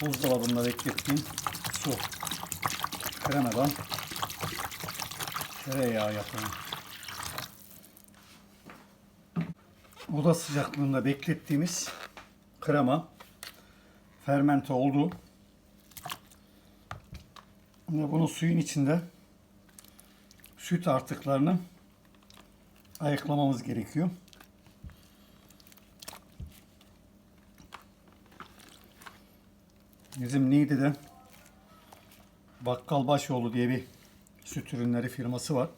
buzdolabında beklettiğim su. Kremadan tereyağı yapıyorum. Oda sıcaklığında beklettiğimiz krema fermente oldu. Şimdi bunu suyun içinde süt artıklarını ayıklamamız gerekiyor. Bizim Niğde'de Bakkal Başoğlu diye bir süt ürünleri firması var.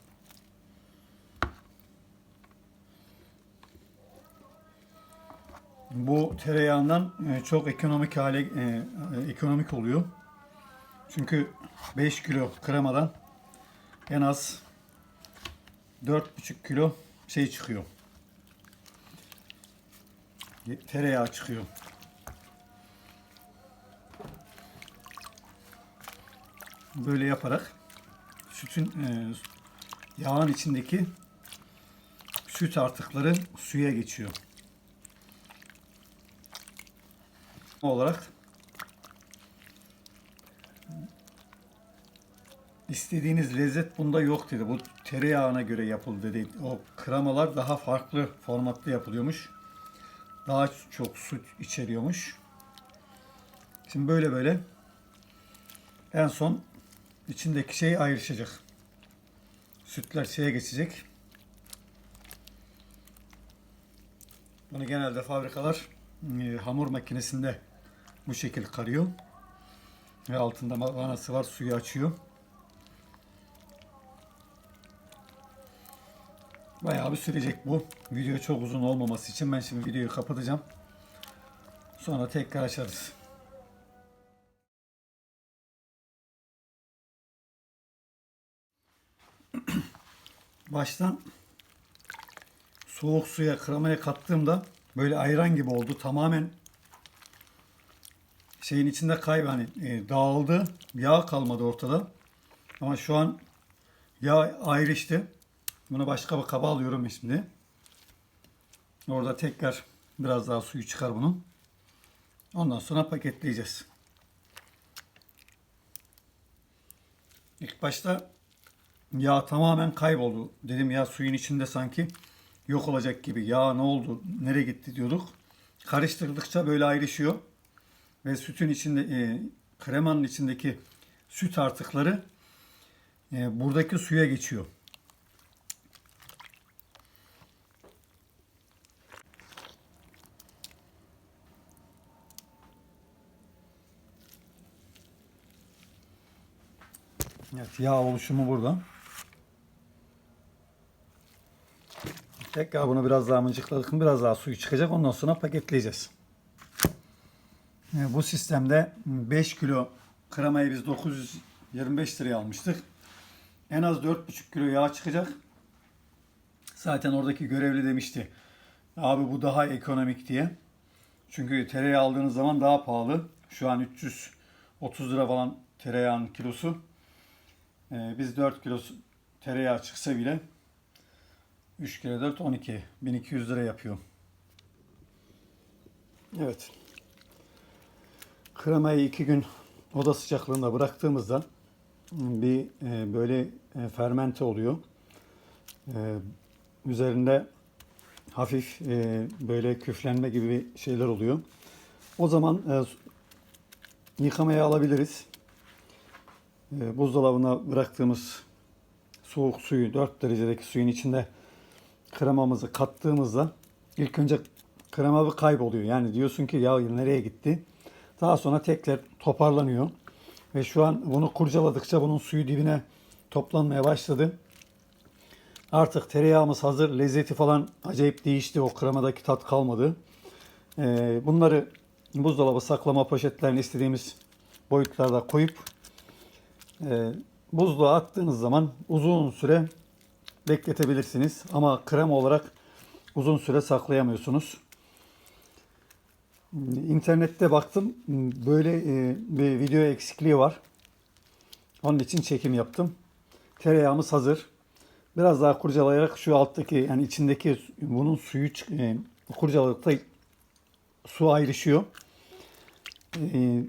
Bu tereyağından e, çok ekonomik hale e, e, ekonomik oluyor. Çünkü 5 kilo kremadan en az 4,5 kilo şey çıkıyor. Tereyağı çıkıyor. Böyle yaparak sütün e, yağın içindeki süt artıkları suya geçiyor. olarak istediğiniz lezzet bunda yok dedi. Bu tereyağına göre yapıldı dedi. O kremalar daha farklı formatta yapılıyormuş. Daha çok süt içeriyormuş. Şimdi böyle böyle en son içindeki şey ayrışacak. Sütler şeye geçecek. Bunu genelde fabrikalar e, hamur makinesinde bu şekil karıyor. Ve altında vanası var suyu açıyor. Bayağı bir sürecek bu. Video çok uzun olmaması için ben şimdi videoyu kapatacağım. Sonra tekrar açarız. Baştan soğuk suya kremaya kattığımda böyle ayran gibi oldu. Tamamen şeyin içinde kayb hani e, dağıldı. Yağ kalmadı ortada. Ama şu an yağ ayrıştı. Bunu başka bir kaba alıyorum şimdi. Orada tekrar biraz daha suyu çıkar bunun. Ondan sonra paketleyeceğiz. İlk başta yağ tamamen kayboldu. Dedim ya suyun içinde sanki yok olacak gibi. Ya ne oldu? Nereye gitti diyorduk. Karıştırdıkça böyle ayrışıyor. Ve sütün içinde e, kremanın içindeki süt artıkları e, buradaki suya geçiyor. Evet, yağ oluşumu burada. Tekrar bunu biraz daha mıncıkladık mı biraz daha suyu çıkacak. Ondan sonra paketleyeceğiz. Bu sistemde 5 kilo kremayı biz 925 liraya almıştık. En az 4,5 kilo yağ çıkacak. Zaten oradaki görevli demişti. Abi bu daha ekonomik diye. Çünkü tereyağı aldığınız zaman daha pahalı. Şu an 330 lira falan tereyağın kilosu. Ee, biz 4 kilo tereyağı çıksa bile 3 kere 4 12 1200 lira yapıyor. Evet. Kremayı 2 gün oda sıcaklığında bıraktığımızda bir e, böyle e, fermente oluyor. E, üzerinde hafif böyle küflenme gibi şeyler oluyor. O zaman e, yıkamaya alabiliriz. Buzdolabına bıraktığımız soğuk suyu 4 derecedeki suyun içinde kremamızı kattığımızda ilk önce krema bir kayboluyor. Yani diyorsun ki ya nereye gitti? Daha sonra tekrar toparlanıyor. Ve şu an bunu kurcaladıkça bunun suyu dibine toplanmaya başladı. Artık tereyağımız hazır. Lezzeti falan acayip değişti. O kremadaki tat kalmadı. Ee, bunları buzdolabı saklama poşetlerine istediğimiz boyutlarda koyup e, buzluğa attığınız zaman uzun süre bekletebilirsiniz. Ama krema olarak uzun süre saklayamıyorsunuz. İnternette baktım. Böyle e, bir video eksikliği var. Onun için çekim yaptım. Tereyağımız hazır. Biraz daha kurcalayarak şu alttaki yani içindeki bunun suyu e, kurcaladıkta su ayrışıyor. E,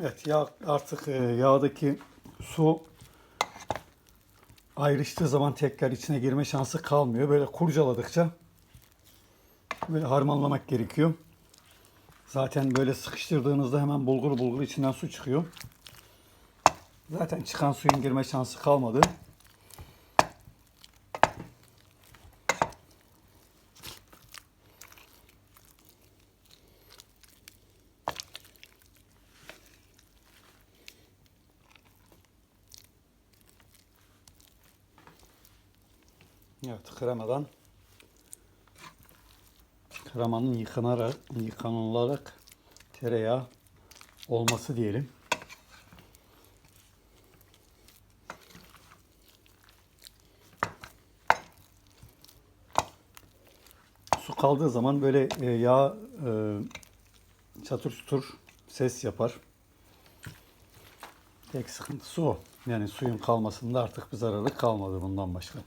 Evet yağ artık yağdaki su ayrıştığı zaman tekrar içine girme şansı kalmıyor. Böyle kurcaladıkça böyle harmanlamak gerekiyor. Zaten böyle sıkıştırdığınızda hemen bulgur bulgur içinden su çıkıyor. Zaten çıkan suyun girme şansı kalmadı. Evet kremadan kremanın yıkanarak, yıkanılarak tereyağı olması diyelim. Su kaldığı zaman böyle e, yağ e, çatır çutur ses yapar. Tek sıkıntısı o. Yani suyun kalmasında artık bir zararı kalmadı bundan başka.